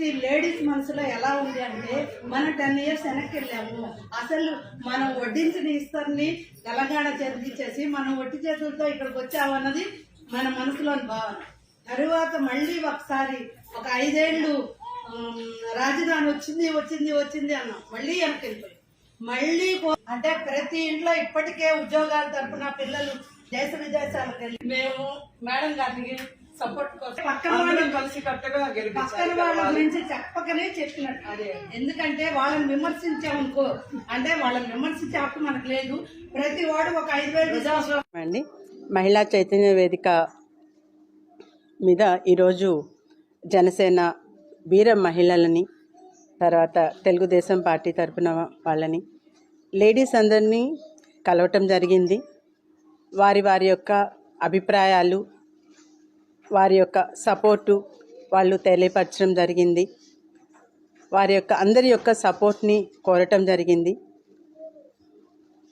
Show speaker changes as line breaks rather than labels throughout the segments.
ప్రతి లేడీస్ మనసులో ఎలా ఉంది అంటే మన టెన్ ఇయర్స్ వెనక్కి వెళ్ళాము. అసలు మనం వడ్డించిన ఇస్తర్ని తెలంగాణ జరిపించేసి మనం ఒట్టి చేతులతో ఇక్కడికి వచ్చామన్నది మన మనసులోని భావన. తరువాత మళ్ళీ ఒకసారి ఒక ఐదేళ్ళు రాజధాని వచ్చింది వచ్చింది వచ్చింది అన్నాం. మళ్ళీ వెనక్కి వెళ్ళిపోయి. మళ్ళీ అంటే ప్రతి ఇంట్లో ఇప్పటికే ఉద్యోగాల తరపున పిల్లలు దేశ విదేశాలకు వెళ్ళి మేము మేడం గారికి సపోర్ట్ కోసం. పక్కన వాళ్ళు
కలిసి కట్టగా
పక్కన వాళ్ళ గురించి చెప్పకనే చెప్పినట్టు. అదే. ఎందుకంటే వాళ్ళని విమర్శించామనుకో అంటే వాళ్ళని విమర్శించే హక్కు మనకు లేదు. ప్రతి వాడు ఒక ఐదు వేలు
అండి మహిళా చైతన్య వేదిక మీద ఈరోజు జనసేన వీర మహిళలని తర్వాత తెలుగుదేశం పార్టీ తరపున వాళ్ళని లేడీస్ అందరినీ కలవటం జరిగింది. వారి వారి యొక్క అభిప్రాయాలు వారి యొక్క సపోర్టు వాళ్ళు తెలియపరచడం జరిగింది. వారి యొక్క అందరి యొక్క సపోర్ట్ని కోరటం జరిగింది.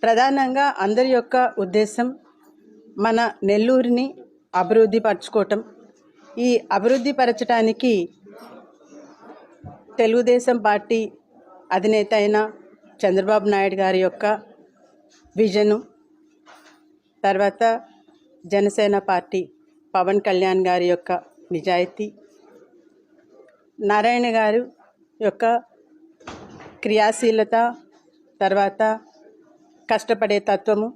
ప్రధానంగా అందరి యొక్క ఉద్దేశం మన నెల్లూరుని అభివృద్ధి పరచుకోవటం. ఈ అభివృద్ధి పరచడానికి తెలుగుదేశం పార్టీ అధినేత అయిన చంద్రబాబు నాయుడు గారి యొక్క విజను తర్వాత జనసేన పార్టీ పవన్ కళ్యాణ్ గారి యొక్క నిజాయితీ నారాయణ గారు యొక్క క్రియాశీలత తర్వాత కష్టపడే తత్వము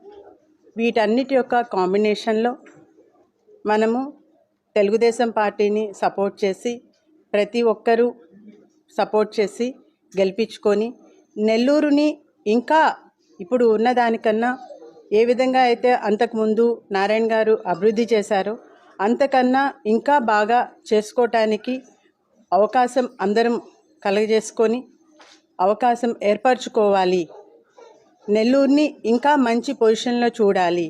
వీటన్నిటి యొక్క కాంబినేషన్లో మనము తెలుగుదేశం పార్టీని సపోర్ట్ చేసి ప్రతి ఒక్కరూ సపోర్ట్ చేసి గెలిపించుకొని నెల్లూరుని ఇంకా ఇప్పుడు ఉన్నదానికన్నా ఏ విధంగా అయితే అంతకుముందు నారాయణ గారు అభివృద్ధి చేశారో అంతకన్నా ఇంకా బాగా చేసుకోవటానికి అవకాశం అందరం కలగజేసుకొని అవకాశం ఏర్పరచుకోవాలి. నెల్లూరుని ఇంకా మంచి పొజిషన్లో చూడాలి.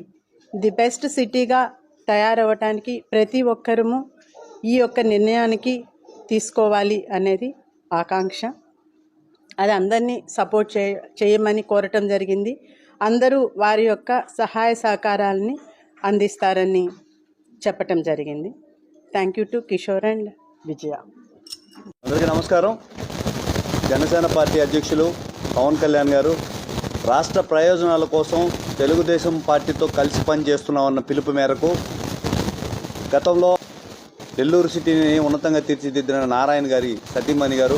ది బెస్ట్ సిటీగా తయారవటానికి ప్రతి ఒక్కరము ఈ యొక్క నిర్ణయానికి తీసుకోవాలి అనేది ఆకాంక్ష. అది అందరినీ సపోర్ట్ చే చేయమని కోరటం జరిగింది. అందరూ వారి యొక్క సహాయ సహకారాలని అందిస్తారని చెప్పటం జరిగింది. Thank you to Kishore and Vijaya
అందరికీ నమస్కారం. జనసేన పార్టీ అధ్యక్షులు పవన్ కళ్యాణ్ గారు రాష్ట్ర ప్రయోజనాల కోసం తెలుగుదేశం పార్టీతో కలిసి పనిచేస్తున్నామన్న పిలుపు మేరకు గతంలో నెల్లూరు సిటీని ఉన్నతంగా తీర్చిదిద్దిన నారాయణ గారి సతీమణి గారు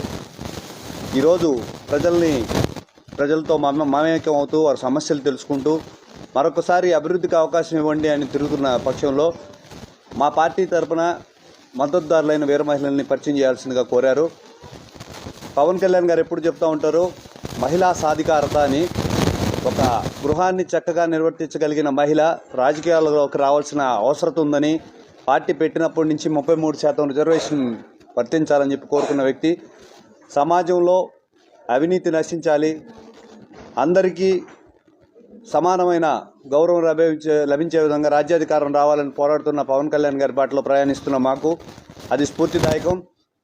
ఈరోజు ప్రజల్ని ప్రజలతో మమ మమేకం అవుతూ వారి సమస్యలు తెలుసుకుంటూ మరొకసారి అభివృద్ధికి అవకాశం ఇవ్వండి అని తిరుగుతున్న పక్షంలో మా పార్టీ తరపున మద్దతుదారులైన వీర మహిళల్ని పరిచయం చేయాల్సిందిగా కోరారు. పవన్ కళ్యాణ్ గారు ఎప్పుడు చెప్తూ ఉంటారు మహిళా సాధికారత అని ఒక గృహాన్ని చక్కగా నిర్వర్తించగలిగిన మహిళ రాజకీయాల్లోకి రావాల్సిన అవసరం ఉందని పార్టీ పెట్టినప్పటి నుంచి ముప్పై మూడు శాతం రిజర్వేషన్ వర్తించాలని చెప్పి కోరుకున్న వ్యక్తి. సమాజంలో అవినీతి నశించాలి. అందరికీ సమానమైన గౌరవం లభించే లభించే విధంగా రాజ్యాధికారం రావాలని పోరాడుతున్న పవన్ కళ్యాణ్ గారి బాటలో ప్రయాణిస్తున్న మాకు అది స్ఫూర్తిదాయకం.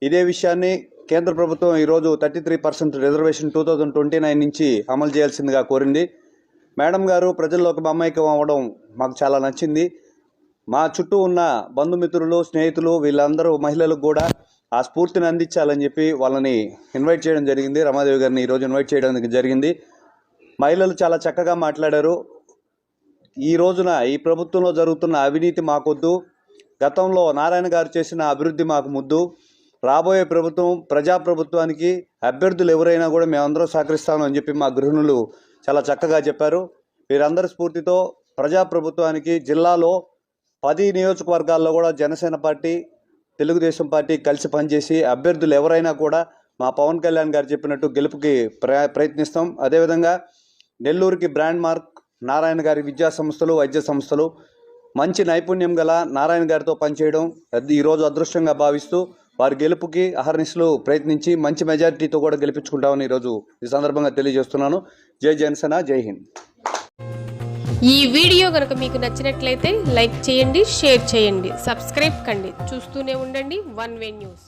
ఇదే విషయాన్ని కేంద్ర ప్రభుత్వం ఈరోజు thirty three percent reservation two thousand twenty nine నుంచి అమలు చేయాల్సిందిగా కోరింది. మేడం గారు ప్రజల్లోకి మమ్మైకం అవ్వడం మాకు చాలా నచ్చింది. మా చుట్టూ ఉన్న బంధుమిత్రులు స్నేహితులు వీళ్ళందరూ మహిళలకు కూడా ఆ స్ఫూర్తిని అందించాలని చెప్పి వాళ్ళని ఇన్వైట్ చేయడం జరిగింది. రమాదేవి గారిని ఈరోజు ఇన్వైట్ చేయడం జరిగింది. మహిళలు చాలా చక్కగా మాట్లాడారు. ఈ రోజున ఈ ప్రభుత్వంలో జరుగుతున్న అవినీతి మాకొద్దు. గతంలో నారాయణ గారు చేసిన అభివృద్ధి మాకు ముద్దు. రాబోయే ప్రభుత్వం ప్రజాప్రభుత్వానికి అభ్యర్థులు ఎవరైనా కూడా మేమందరం సహకరిస్తామని చెప్పి మా గృహిణులు చాలా చక్కగా చెప్పారు. వీరందరి స్ఫూర్తితో ప్రజాప్రభుత్వానికి జిల్లాలో పది నియోజకవర్గాల్లో కూడా జనసేన పార్టీ తెలుగుదేశం పార్టీ కలిసి పనిచేసి అభ్యర్థులు ఎవరైనా కూడా మా పవన్ కళ్యాణ్ గారు చెప్పినట్టు గెలుపుకి ప్రయత్నిస్తాం. అదేవిధంగా నెల్లూరుకి బ్రాండ్ మార్క్ నారాయణ గారి విద్యా సంస్థలు వైద్య సంస్థలు. మంచి నైపుణ్యం గల నారాయణ గారితో పనిచేయడం ఈరోజు అదృష్టంగా భావిస్తూ వారి గెలుపుకి అహర్నిశలు ప్రయత్నించి మంచి మెజారిటీతో కూడా గెలిపించుకుంటామని ఈరోజు ఈ సందర్భంగా తెలియజేస్తున్నాను. జై జనసేన జై హింద్.
ఈ వీడియో కనుక మీకు నచ్చినట్లయితే లైక్ చేయండి షేర్ చేయండి సబ్స్క్రైబ్ కండి. చూస్తూనే ఉండండి వన్ వే న్యూస్.